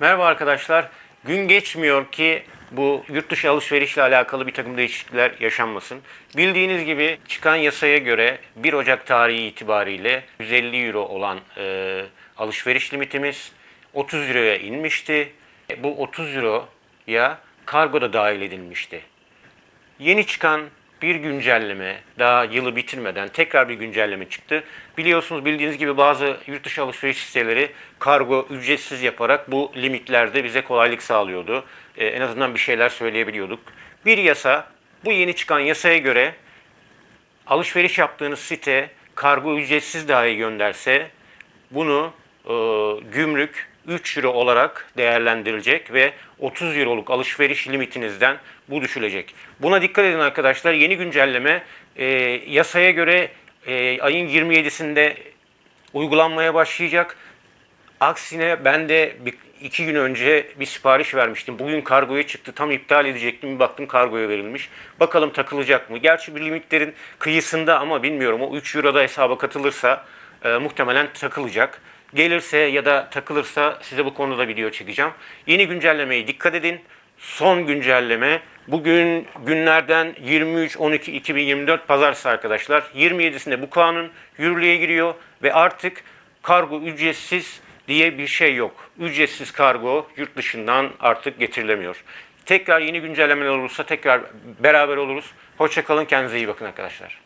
Merhaba arkadaşlar. Gün geçmiyor ki bu yurt dışı alışverişle alakalı bir takım değişiklikler yaşanmasın. Bildiğiniz gibi çıkan yasaya göre 1 Ocak tarihi itibariyle 150 euro olan e, alışveriş limitimiz 30 euroya inmişti. Bu 30 euroya kargo da dahil edilmişti. Yeni çıkan bir güncelleme, daha yılı bitirmeden tekrar bir güncelleme çıktı. Biliyorsunuz bildiğiniz gibi bazı yurt dışı alışveriş siteleri kargo ücretsiz yaparak bu limitlerde bize kolaylık sağlıyordu. Ee, en azından bir şeyler söyleyebiliyorduk. Bir yasa, bu yeni çıkan yasaya göre alışveriş yaptığınız site kargo ücretsiz dahi gönderse bunu e, gümrük 3 euro olarak değerlendirilecek ve 30 euroluk alışveriş limitinizden bu düşülecek. Buna dikkat edin arkadaşlar. Yeni güncelleme e, yasaya göre e, ayın 27'sinde uygulanmaya başlayacak. Aksine ben de bir, iki gün önce bir sipariş vermiştim. Bugün kargoya çıktı. Tam iptal edecektim. Bir baktım kargoya verilmiş. Bakalım takılacak mı? Gerçi bir limitlerin kıyısında ama bilmiyorum. O 3 euro da hesaba katılırsa e, muhtemelen takılacak. Gelirse ya da takılırsa size bu konuda video çekeceğim. Yeni güncellemeye dikkat edin. Son güncelleme bugün günlerden 23-12-2024 pazartesi arkadaşlar. 27'sinde bu kanun yürürlüğe giriyor ve artık kargo ücretsiz diye bir şey yok. Ücretsiz kargo yurt dışından artık getirilemiyor. Tekrar yeni güncellemeler olursa tekrar beraber oluruz. Hoşçakalın kendinize iyi bakın arkadaşlar.